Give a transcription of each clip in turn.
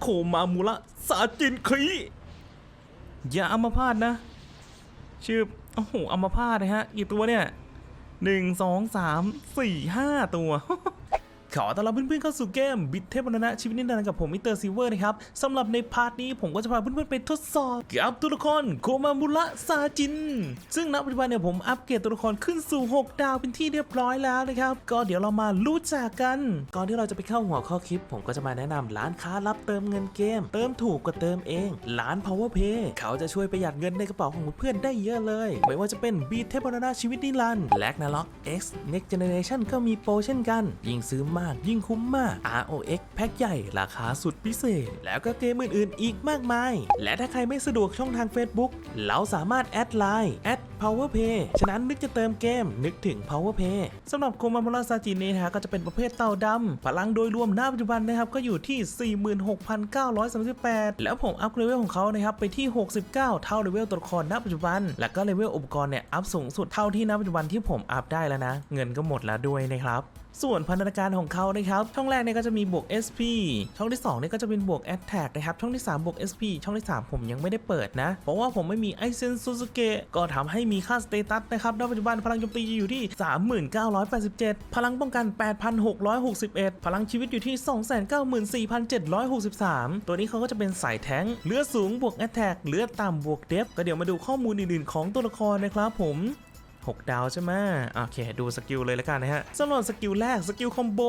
โคมามูระซาจินคีอย่าอามาพาดนะ ชื่อโอ้โหอามาพลาดนะฮะกี่ตัวเนี่ยหนึ่งสองสามสี่ห้าตัว ขอต้อนรับเพื่อนๆเข้าสู่เกมบิทเทพบรรณะชีวิตนิรันดร์กับผมมิสเตอร์ซิเวอร์นะครับสำหรับในพาร์ทนี้ผมก็จะพาเพื่อนๆไปทดสอบกับตัวละครโคมามุระซาจิน ซึ่งณปัจจุบันเนี่ยผมอัปเกรดตัวละครขึ้นสู่ 6 ดาวเป็นที่เรียบร้อยแล้วนะครับ ก็เดี๋ยวเรามารู้จักกัน ก่อนที่เราจะไปเข้าหัวข้อคลิป ผมก็จะมาแนะนำร้านค้ารับเติมเงินเกม เติมถูกกว่าเติมเอง ร้าน Power Pay เขาจะช่วยประหยัดเงินในกระเป๋าของเพื่อนได้เยอะเลย ไม่ว่าจะเป็นบีเทพบรรณะชีวิตนิรันดร์แลกนาล็อก X Next Generation ก็มีโปรเช่นกันยิ่งซื้อมากยิ่งคุ้มมาก ROX แพ็คใหญ่ราคาสุดพิเศษ แล้วก็เกมอื่นๆ อีกมากมาย และถ้าใครไม่สะดวกช่องทาง Facebook เราสามารถแอดไลน์แอด PowerPay ฉะนั้นนึกจะเติมเกมนึกถึง PowerPay สำหรับโคมาโมราซาจินี้นะฮะก็จะเป็นประเภทเต่าดำพลังโดยรวมณปัจจุบันนะครับก็อยู่ที่ 46,938 แล้วผมอัพเลเวลของเขานะครับไปที่ 69 เท่าเลเวลตัวละครณปัจจุบัน แล้วก็เลเวลอุปกรณ์เนี่ยอัพสูงสุดเท่าที่ณปัจจุบันที่ผมอัพได้แล้วนะ เงินก็หมดแล้วด้วยนะครับ ส่วนพันธนาการของเขานะครับช่องแรกเนี่ยก็จะมีบวก SP ช่องที่2เนี่ยก็จะเป็นบวก Attack นะครับช่องที่3บวก SP ช่องที่ 3 ผมยังไม่ได้เปิดนะ เพราะว่าผมไม่มีไอเซนซูซูเกะก็ทำให้มีค่าสเตตัสนะครับณปัจจุบันพลังโจมตีอยู่ที่ 3987 พลังป้องกัน 8,661 พลังชีวิตอยู่ที่ 294,763 ตัวนี้เขาก็จะเป็นสายแทงเลือดสูงบวก Attack เลือดต่ำบวกเดฟก็เดี๋ยวมาดูข้อมูลอื่นๆของตัวละครนะครับผม 6 ดาวใช่ไหมโอเค ดูสกิลเลยแล้วกันนะฮะสำหรับสกิลแรกสกิลคอมโบ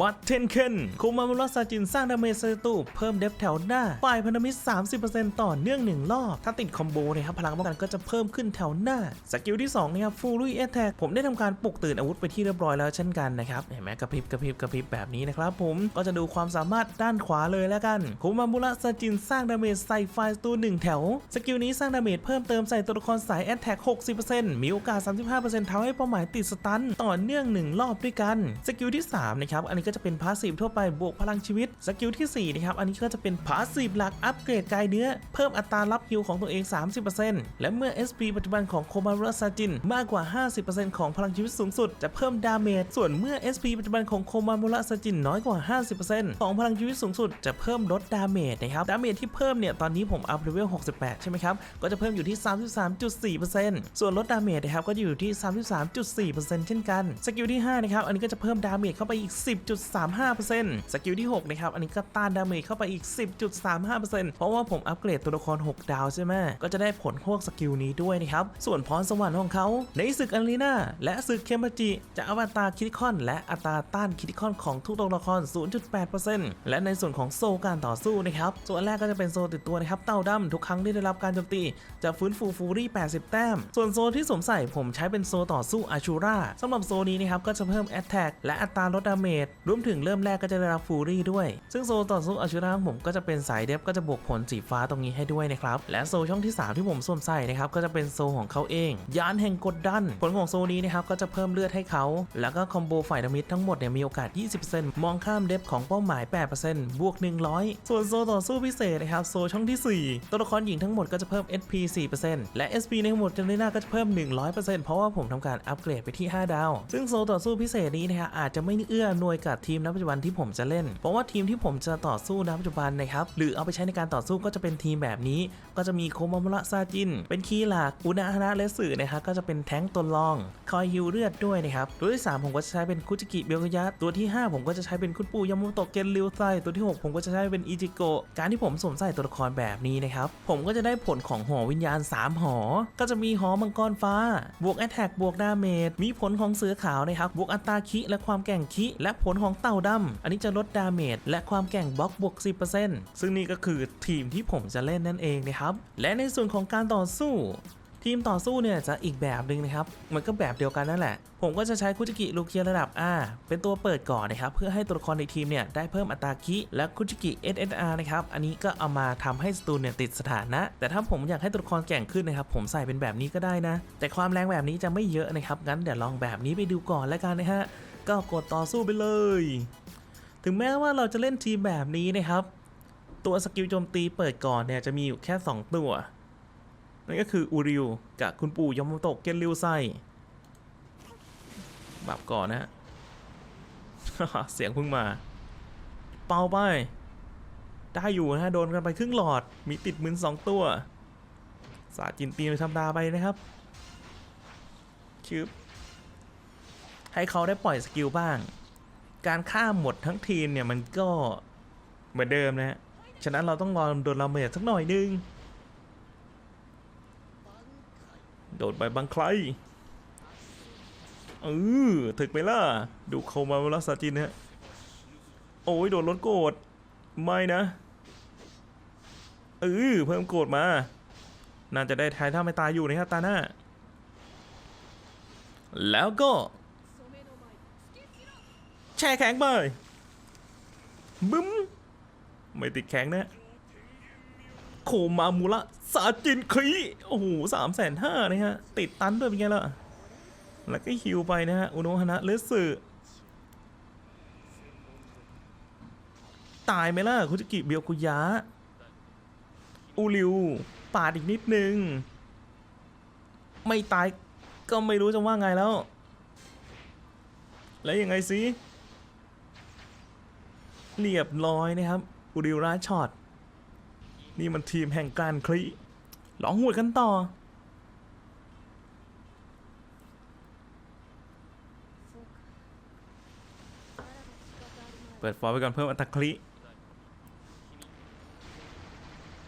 มัดเทนเคนคูมามุรซาจินสร้างดาเมจศัตรูเพิ่มเดฟแถวหน้า ฝ่ายพันธมิตร 30%ต่อเนื่อง 1 รอบ ถ้าติดคอมโบนะครับพลังป้องกันก็จะเพิ่มขึ้นแถวหน้า สกิลที่2นะครับฟูรุยแอทแทกผมได้ทำการปลุกตื่นอาวุธไปที่เรียบร้อยแล้วเช่นกันนะครับเห็นไหมกระพริบกระพริบกระพริบแบบนี้นะครับผมก็จะดูความสามารถด้านขวาเลยแล้วกันคูมามุรซาจินสร้างดาเมจใส่ไฟล์ตัวหนึ่งแถว สกิลนี้สร้างดาเมจเพิ่มเติมใส่ตัวละครสายแอตแทก60%มีโอกาส35%ทำให้เป้าหมายติดสตันต่อเนื่อง 1 รอบด้วยกัน สกิลที่3นะครับอันนี้ก็จะเป็นพาสซีฟทั่วไปบวกพลังชีวิต สกิลที่4นะครับอันนี้ก็จะเป็นพาสซีฟหลักอัปเกรดกายเนื้อ เพิ่มอัตรารับฮิวของตัวเอง 30%และเมื่อ SP ปัจจุบันของโคมาราซาจินมากกว่า 50%ของพลังชีวิตสูงสุด จะเพิ่มดาเมจส่วนเมื่อ SP ปัจจุบันของโคมาราซาจินน้อยกว่า 50%ของพลังชีวิตสูงสุดจะเพิ่มลดดาเมจนะครับดาเมจที่เพิ่มเนี่ยตอนนี้ผมอัพเลเวล 68 ใช่ไหมครับก็จะเพิ่มอยู่ที่ 33.4%ส่วนลดดาเมจนะครับก็จะอยู่ที่ 33.4%เช่นกัน สกิลที่5นะครับ อันนี้ก็จะเพิ่มดาเมจเข้าไปอีก 10.35%สกิลที่6นะครับ อันนี้ก็ต้านดาเมจเข้าไปอีก 10.35%เพราะว่าผมอัปเกรดตัวละคร 6 ดาวใช่ไหม ก็จะได้ผลพวกสกิลนี้ด้วยนะครับ ส่วนพรสวรรค์ของเขา ในศึกอารีนาและศึกเคมบจิ จะเอาอัตราคิติคอน และอัตราต้านคิติคอนของทุกตัวละคร 0.8%และในส่วนของโซการต่อสู้นะครับ ส่วนแรกก็จะเป็นโซติดตัวนะครับ เต่าดำทุกครั้งที่ได้รับการโจมตี จะฟื้นฟูฟูรี่ 80 แต้ม ส่วนโซที่สวมใส่ผมใช้เป็นโซต่อสู้อาชูราสำหรับโซนี้นะครับก็จะเพิ่ม Attack และอัตราลดดาเมจรวมถึงเริ่มแรกก็จะได้รับฟูรี่ด้วย ซึ่งโซต่อสู้อาชูราของผมก็จะเป็นสายเดฟก็จะบวกผลสีฟ้าตรงนี้ให้ด้วยนะครับและโซช่องที่ 3 ที่ผมสวมใส่นะครับก็จะเป็นโซของเขาเอง ยานแห่งกดดัน ผลของโซนี้นะครับก็จะเพิ่มเลือดให้เขา แล้วก็คอมโบฝ่ายดามิดทั้งหมดเนี่ยมีโอกาส 20%มองข้ามเดฟของเป้าหมาย 8%บวก 100 ส่วนโซต่อสู้พิเศษนะครับโซช่องที่ 4 ตัวละครหญิงทั้งหมดก็จะเพิ่ม SP 4%และ SP ในหมดจำนวนหน้าก็จะเพิ่ม 100%เพราะว่าผมทำการอัปเกรดไปที่ 5 ดาว ซึ่งโซต่อสู้พิเศษนี้นะฮะอาจจะไม่เอื้ออำนวยกับทีมณปัจจุบันที่ผมจะเล่น เพราะว่าทีมที่ผมจะต่อสู้ณปัจจุบันนะครับหรือเอาไปใช้ในการต่อสู้ก็จะเป็นทีมแบบนี้ ก็จะมีโคมามุระซาจิน เป็นคีหลักอุณาฮนะและสื่อนะฮะก็จะเป็นแท้งตัวรอง คอยฮิวเลือดด้วยนะครับตัวที่ 3 ผมก็จะใช้เป็นคุจิกิเบลกยะตัวที่ 5 ผมก็จะใช้เป็นคุณปู่ยามุโตะเกนริวไซตัวที่ 6 ผมก็จะใช้เป็นอิจิโกะการที่ผมสวมใส่ตัวละครแบบนี้นะครับผมก็จะได้ผลของหอวิญญาณ 3 หอ ก็จะมีหอมังกรฟ้าบวกแอตแทกบวกดาเมจมีผลของเสือขาวนะครับบวกอัตราคิและความแก่งคิและผลของเต่าดำอันนี้จะลดดาเมจและความแก่งบล็อกบวก 10%ซึ่งนี่ก็คือทีมที่ผมจะเล่นนั่นเองนะครับและในส่วนของการต่อสู้ ทีมต่อสู้เนี่ยจะอีกแบบหนึ่งนะครับ มันก็แบบเดียวกันนั่นแหละ ผมก็จะใช้คุจิกิลูเคียระดับ R เป็นตัวเปิดก่อนนะครับ เพื่อให้ตัวละครในทีมเนี่ยได้เพิ่มอัตราคิและคุจิกิ SSR นะครับ อันนี้ก็เอามาทำให้สตูนเนี่ยติดสถานะ แต่ถ้าผมอยากให้ตัวละครแกร่งขึ้นนะครับ ผมใส่เป็นแบบนี้ก็ได้นะ แต่ความแรงแบบนี้จะไม่เยอะนะครับ งั้นเดี๋ยวลองแบบนี้ไปดูก่อนแล้วกันนะฮะ ก็กดต่อสู้ไปเลย ถึงแม้ว่าเราจะเล่นทีมแบบนี้นะครับ ตัวสกิลโจมตีเปิดก่อนเนี่ยจะมีอยู่แค่ 2 ตัว นั่นก็คืออูริวกับคุณปู่ยามโตะเกนริวไซบับก่อนนะฮะเสียงเพิ่งมา เป่าไป ได้อยู่นะ โดนกันไปครึ่งหลอด มีติดมือสองตัว สาจินตีนธรรมดาไปนะครับชืบให้เขาได้ปล่อยสกิลบ้าง การฆ่าหมดทั้งทีมเนี่ยมันก็เหมือนเดิมนะฮะ ฉะนั้นเราต้องรอโดนลาเมจสักหน่อยนึง โดดไปบางใครเออถึกไหมล่ะ ดูเขามาเวลาสาจินฮะ โอ้ยโดนรถโกรธไม่นะเออเพิ่มโกรธมา น่าจะได้ทายถ้าไม่ตายอยู่นะครับตาหน้า แล้วก็แช่แข็งไปบึ้ม ไม่ติดแข็งนะ โคมามูละสาจินคีโอ้โหสามแสนห้านะฮะ ติดตันด้วยเป็นไงล่ะ แล้วก็ฮิวไปนะฮะ อุโนะฮนะเลสสึตายไหมล่ะ คุจิกิเบียวคุยะ อูริว ปาดอีกนิดนึง ไม่ตายก็ไม่รู้จะว่าไงแล้ว แล้วยังไงสิเรียบร้อยนะครับ อูริวราช็อต นี่มันทีมแห่งการคลีลองหวดกันต่อ เปิดฟอร์ไปก่อนเพิ่มอัตคลิ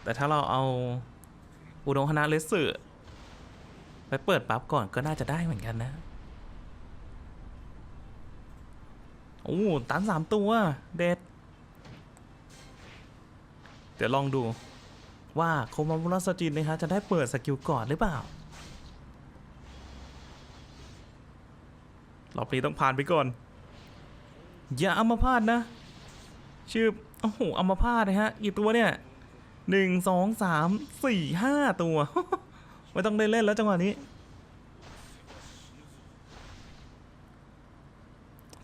แต่ถ้าเราเอาอุดงคณะเลสสึไปเปิดปั๊บก่อนก็น่าจะได้เหมือนกันนะ โอ้ตันสามตัว เด็ด เดี๋ยวลองดู ว่าโคมามุระสจินนะฮะจะได้เปิดสกิลก่อนหรือเปล่ารอบนี้ต้องผ่านไปก่อน อย่าเอามาพลาดนะ ชื่อโอ้โหเอามาพลาดนะฮะกี่ตัวเนี่ยหนึ่งสองสามสี่ห้าตัว ไม่ต้องได้เล่นแล้วจังหวะนี้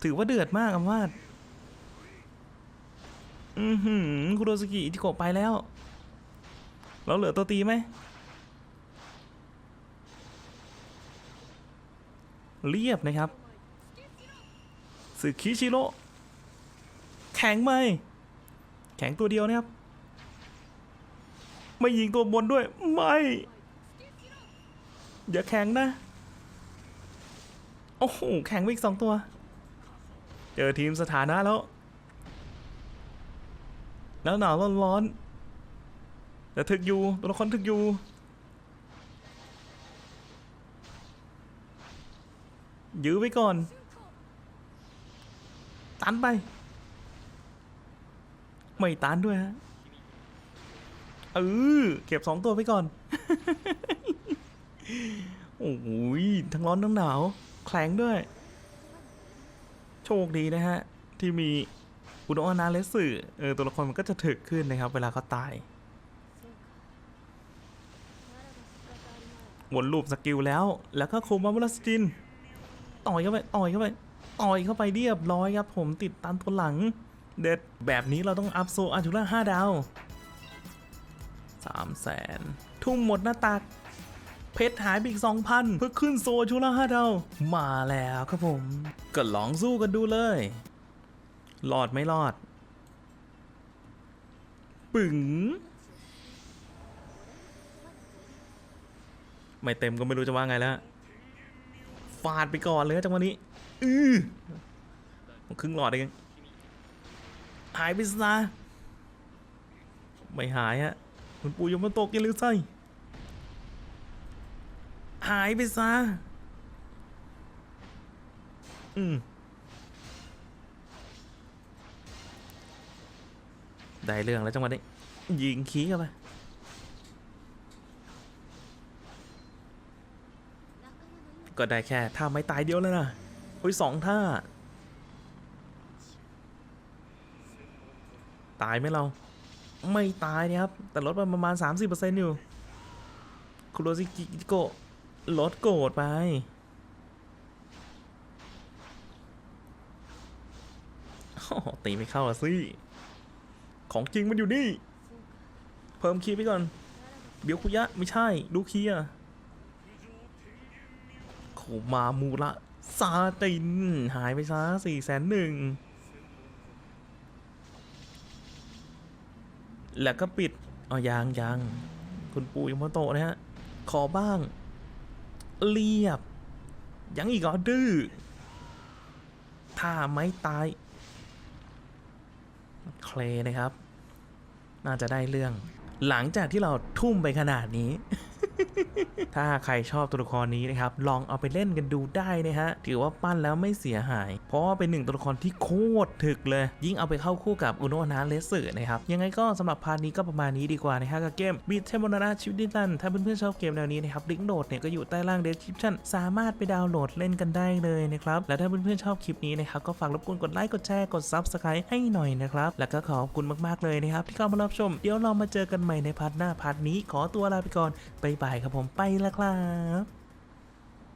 ถือว่าเดือดมากอามาดอือหือคุโรสกิอิจิโกะไปแล้ว เราเหลือตัวตีไหมเรียบนะครับสึคิชิโร่แข็งไหม แข็งตัวเดียวนะครับ ไม่ยิงตัวบนด้วย ไม่ อย่าแข็งนะ โอ้โห แข็งไปอีกสองตัว เจอทีมสถานะแล้ว แล้วหนาวร้อนร้อนๆ แต่ถึกอยู่ตัวละครถึกอยู่ยื้อไว้ก่อน ตันไป ไม่ตันด้วยฮะเออเก็บสองตัวไปก่อน โอ้ยทั้งร้อนทั้งหนาว แข็งด้วย โชคดีนะฮะ ที่มีอุดมอนาเลสสึเออตัวละครมันก็จะถึกขึ้นนะครับ เวลาเขาตาย วนลูปสกิลแล้ว แล้วก็โคมาบุลสจิน ต่อยเข้าไป ต่อยเข้าไป ต่อยเข้าไปเรียบร้อยครับผมติดตันตัวหลัง เด็ดแบบนี้เราต้องอัพโซอาจูล่าห้าดาวสามแสนทุ่มหมดหน้าตัก เพชรหายไปอีกสองพันเพื่อขึ้นโซอาจูล่าห้าดาวมาแล้วครับผม ก็ลองสู้กันดูเลยรอดไม่รอด ปึ๋ง ไม่เต็มก็ไม่รู้จะว่าไงแล้วฟาดไปก่อนเลยจังหวะนี้ อือครึ่งหลอดเองหายไปซะไม่หายฮะคุณปู่ยมโตกยังลืมใส่หายไปซะอืมได้เรื่องแล้วจังหวะนี้ยิงขี้เข้าไป ก็ได้แค่ท่าไม้ตายเดียวแล้วนะโอ้ยสองท่า ตายไหมเรา ไม่ตายนี่ยครับ แต่ลดไปประมาณ 30%อยู่คุโรซิกิโกลดโกรธไป ตีไม่เข้าอะสิ ของจริงมันอยู่นี่ เพิ่มคีย์ไปก่อน เบียวคุยะ ไม่ใช่ ดูคีย์อะ โคมามูระซาติน หายไปซะสี่แสนหนึ่งแล้วก็ปิดอ๋อยังยังคุณปู่ยมโตนะฮะ ขอบ้าง เรียบ ยังอีกเหรอดื้อถ้าไม่ตาย เคลนะครับ น่าจะได้เรื่อง หลังจากที่เราทุ่มไปขนาดนี้ ถ้าใครชอบตัวละครนี้นะครับลองเอาไปเล่นกันดูได้นะฮะถือว่าปั้นแล้วไม่เสียหาย เพราะว่าเป็นหนึ่งตัวละครที่โคตรถึกเลย ยิ่งเอาไปเข้าคู่กับอุโนนาเลสเซอร์นะครับยังไงก็สำหรับพาร์ทนี้ก็ประมาณนี้ดีกว่านะฮะกับเกมบีทเทมโนนาชิวดิตันถ้าเพื่อนๆชอบเกมแนวนี้นะครับลิงก์โหลดเนี่ยก็อยู่ใต้ล่าง description สามารถไปดาวน์โหลดเล่นกันได้เลยนะครับและถ้าเพื่อนๆชอบคลิปนี้นะครับก็ฝากรบกวนกดไลค์กดแชร์กด subscribe ให้หน่อยนะครับแล้วก็ขอบคุณมากๆเลยนะครับที่เข้ามารับชม เดี๋ยวเรามาเจอกันใหม่ในพาร์ทหน้าพาร์ทนี้ขอตัวลาไปก่อนบ๊ายบายครับผมไปแล้วครับ